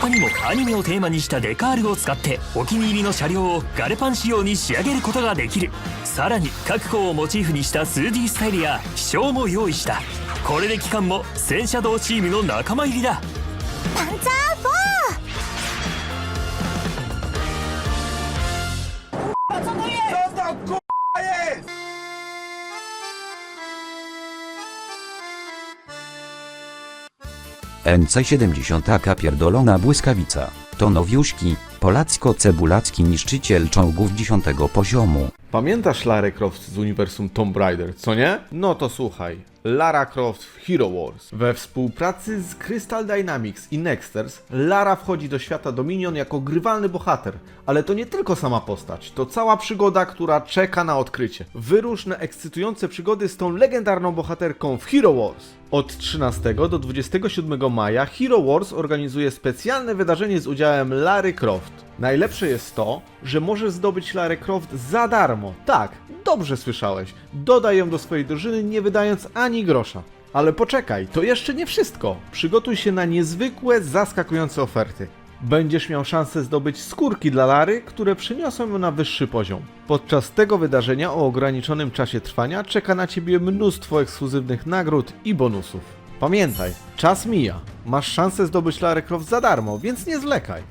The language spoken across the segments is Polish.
他にもアニメをテーマにしたデカールを使ってお気に入りの車両をガレパン仕様に仕上げることができる。さらに各校をモチーフにした 2D スタイルや飛翔も用意した。これで機関も戦車道チームの仲間入りだ。パンツァー4 NC-70 taka pierdolona błyskawica. To nowiuszki, polacko-cebulacki niszczyciel czołgów 10 poziomu. Pamiętasz Lara Croft z uniwersum Tomb Raider, co nie? No to słuchaj. Lara Croft w Hero Wars. We współpracy z Crystal Dynamics i Nexters, Lara wchodzi do świata Dominion jako grywalny bohater. Ale to nie tylko sama postać, to cała przygoda, która czeka na odkrycie. Wyrusz na ekscytujące przygody z tą legendarną bohaterką w Hero Wars. Od 13 do 27 maja Hero Wars organizuje specjalne wydarzenie z udziałem Lary Croft. Najlepsze jest to, że możesz zdobyć Larę Croft za darmo. Tak, dobrze słyszałeś. Dodaj ją do swojej drużyny, nie wydając ani grosza. Ale poczekaj, to jeszcze nie wszystko. Przygotuj się na niezwykłe, zaskakujące oferty. Będziesz miał szansę zdobyć skórki dla Lary, które przyniosą ją na wyższy poziom. Podczas tego wydarzenia o ograniczonym czasie trwania czeka na Ciebie mnóstwo ekskluzywnych nagród i bonusów. Pamiętaj, czas mija. Masz szansę zdobyć Larę Croft za darmo, więc nie zwlekaj.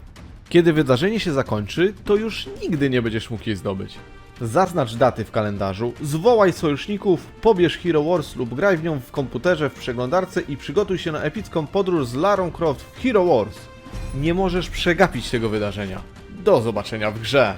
Kiedy wydarzenie się zakończy, to już nigdy nie będziesz mógł jej zdobyć. Zaznacz daty w kalendarzu, zwołaj sojuszników, pobierz Hero Wars lub graj w nią w komputerze, w przeglądarce i przygotuj się na epicką podróż z Larą Croft w Hero Wars. Nie możesz przegapić tego wydarzenia. Do zobaczenia w grze.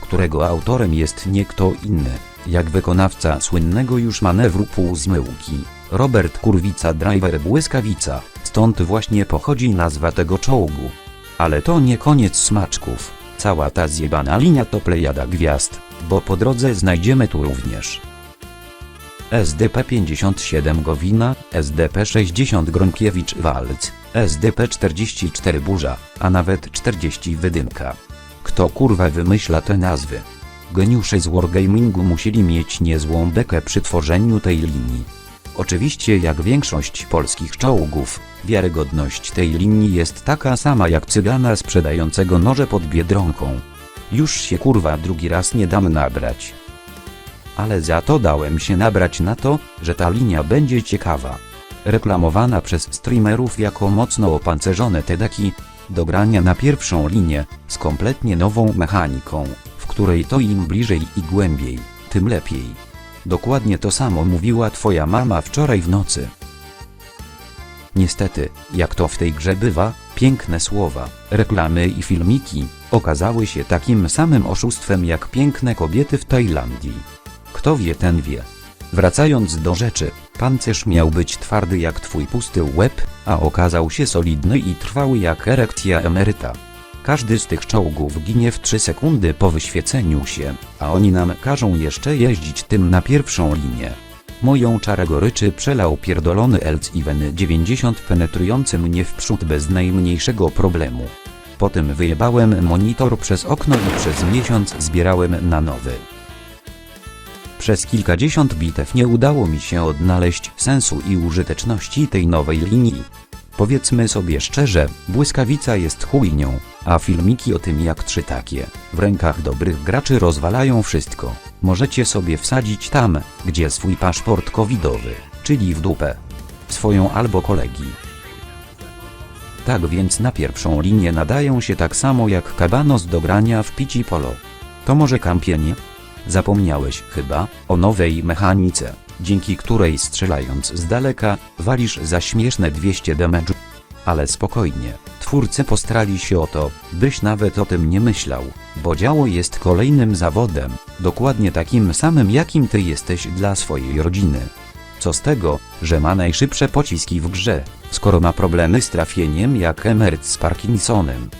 którego autorem jest nie kto inny, jak wykonawca słynnego już manewru półzmyłki, Robert Kurwica Driver Błyskawica, stąd właśnie pochodzi nazwa tego czołgu. Ale to nie koniec smaczków, cała ta zjebana linia to plejada gwiazd, bo po drodze znajdziemy tu również SDP-57 Gowina, SDP-60 Gronkiewicz-Walc, SDP-44 Burza, a nawet 40 Wydymka. Kto kurwa wymyśla te nazwy? Geniusze z Wargamingu musieli mieć niezłą bekę przy tworzeniu tej linii. Oczywiście jak większość polskich czołgów, wiarygodność tej linii jest taka sama jak cygana sprzedającego noże pod Biedronką. Już się kurwa drugi raz nie dam nabrać. Ale za to dałem się nabrać na to, że ta linia będzie ciekawa. Reklamowana przez streamerów jako mocno opancerzone tedaki, do grania na pierwszą linię, z kompletnie nową mechaniką, w której to im bliżej i głębiej, tym lepiej. Dokładnie to samo mówiła twoja mama wczoraj w nocy. Niestety, jak to w tej grze bywa, piękne słowa, reklamy i filmiki okazały się takim samym oszustwem jak piękne kobiety w Tajlandii. Kto wie, ten wie. Wracając do rzeczy, pancerz miał być twardy jak twój pusty łeb, a okazał się solidny i trwały jak erekcja emeryta. Każdy z tych czołgów ginie w 3 sekundy po wyświeceniu się, a oni nam każą jeszcze jeździć tym na pierwszą linię. Moją czarę goryczy przelał pierdolony Elz-Even 90 penetrujący mnie w przód bez najmniejszego problemu. Potem wyjebałem monitor przez okno i przez miesiąc zbierałem na nowy. Przez kilkadziesiąt bitew nie udało mi się odnaleźć sensu i użyteczności tej nowej linii. Powiedzmy sobie szczerze, błyskawica jest chujnią, a filmiki o tym jak trzy takie, w rękach dobrych graczy rozwalają wszystko. Możecie sobie wsadzić tam, gdzie swój paszport covidowy, czyli w dupę. Swoją albo kolegi. Tak więc na pierwszą linię nadają się tak samo jak kabanos do grania w pici polo. To może kampienie? Zapomniałeś chyba o nowej mechanice, dzięki której strzelając z daleka, walisz za śmieszne 200 damage'u. Ale spokojnie, twórcy postarali się o to, byś nawet o tym nie myślał, bo działo jest kolejnym zawodem, dokładnie takim samym jakim ty jesteś dla swojej rodziny. Co z tego, że ma najszybsze pociski w grze, skoro ma problemy z trafieniem jak emeryt z Parkinsonem.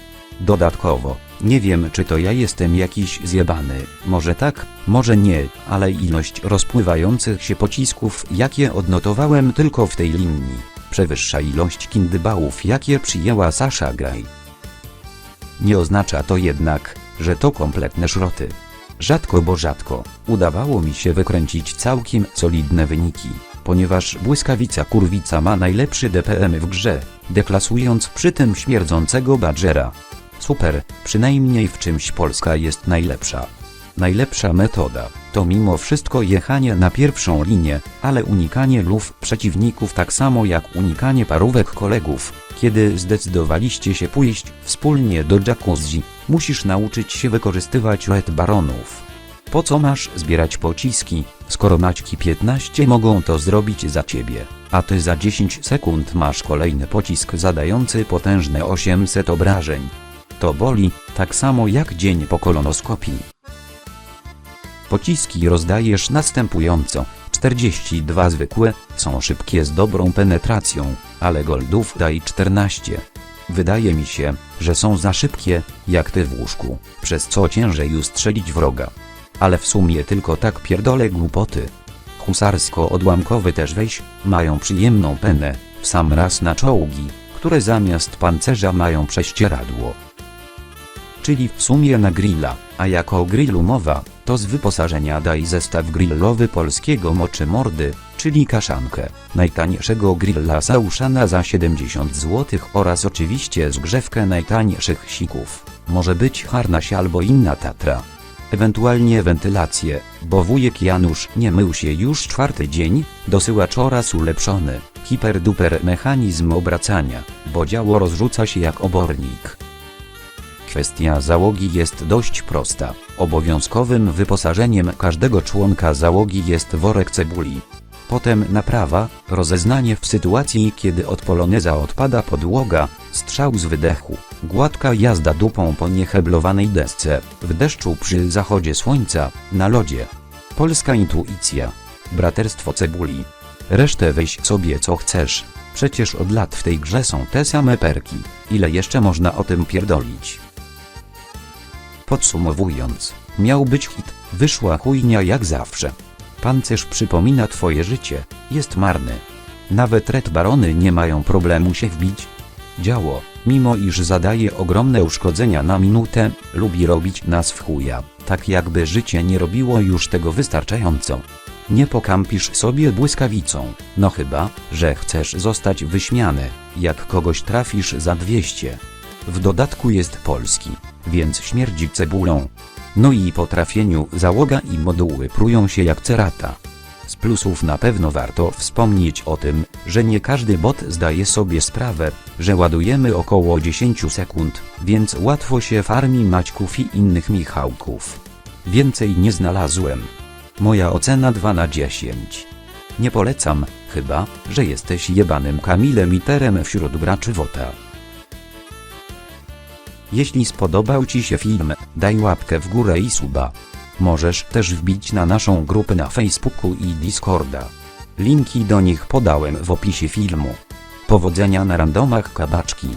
Dodatkowo, nie wiem czy to ja jestem jakiś zjebany, może tak, może nie, ale ilość rozpływających się pocisków jakie odnotowałem tylko w tej linii, przewyższa ilość kindybałów jakie przyjęła Sasha Graj. Nie oznacza to jednak, że to kompletne szroty. Rzadko bo rzadko, udawało mi się wykręcić całkiem solidne wyniki, ponieważ błyskawica kurwica ma najlepszy DPM w grze, deklasując przy tym śmierdzącego badżera. Super, przynajmniej w czymś Polska jest najlepsza. Najlepsza metoda to mimo wszystko jechanie na pierwszą linię, ale unikanie luf przeciwników tak samo jak unikanie parówek kolegów. Kiedy zdecydowaliście się pójść wspólnie do jacuzzi, musisz nauczyć się wykorzystywać red baronów. Po co masz zbierać pociski, skoro Maćki 15 mogą to zrobić za ciebie, a ty za 10 sekund masz kolejny pocisk zadający potężne 800 obrażeń. To boli, tak samo jak dzień po kolonoskopii. Pociski rozdajesz następująco. 42 zwykłe, są szybkie z dobrą penetracją, ale goldów daj 14. Wydaje mi się, że są za szybkie, jak ty w łóżku, przez co ciężej ustrzelić wroga. Ale w sumie tylko tak pierdolę głupoty. Husarsko-odłamkowy też weź, mają przyjemną penę, w sam raz na czołgi, które zamiast pancerza mają prześcieradło czyli w sumie na grilla, a jako o grillu mowa, to z wyposażenia daj zestaw grillowy polskiego moczy mordy, czyli kaszankę, najtańszego grilla Sauszana za 70 zł oraz oczywiście zgrzewkę najtańszych sików, może być harnaś albo inna tatra. Ewentualnie wentylację, bo wujek Janusz nie mył się już czwarty dzień, dosyła coraz ulepszony, hiperduper mechanizm obracania, bo działo rozrzuca się jak obornik. Kwestia załogi jest dość prosta. Obowiązkowym wyposażeniem każdego członka załogi jest worek cebuli. Potem naprawa, rozeznanie w sytuacji kiedy od poloneza odpada podłoga, strzał z wydechu, gładka jazda dupą po nieheblowanej desce, w deszczu przy zachodzie słońca, na lodzie. Polska intuicja. Braterstwo cebuli. Resztę weź sobie co chcesz. Przecież od lat w tej grze są te same perki. Ile jeszcze można o tym pierdolić? Podsumowując, miał być hit, wyszła chujnia jak zawsze. Pancerz przypomina twoje życie, jest marny. Nawet red barony nie mają problemu się wbić. Działo, mimo iż zadaje ogromne uszkodzenia na minutę, lubi robić nas w chuja, tak jakby życie nie robiło już tego wystarczająco. Nie pokampisz sobie błyskawicą, no chyba, że chcesz zostać wyśmiany, jak kogoś trafisz za 200. W dodatku jest polski, więc śmierdzi cebulą. No i po trafieniu załoga i moduły prują się jak cerata. Z plusów na pewno warto wspomnieć o tym, że nie każdy bot zdaje sobie sprawę, że ładujemy około 10 sekund, więc łatwo się farmi Maćków i innych Michałków. Więcej nie znalazłem. Moja ocena 2 na 10. Nie polecam, chyba, że jesteś jebanym Kamilem i Terem wśród graczy WOTA. Jeśli spodobał Ci się film, daj łapkę w górę i suba. Możesz też wbić na naszą grupę na Facebooku i Discorda. Linki do nich podałem w opisie filmu. Powodzenia na randomach kabaczki.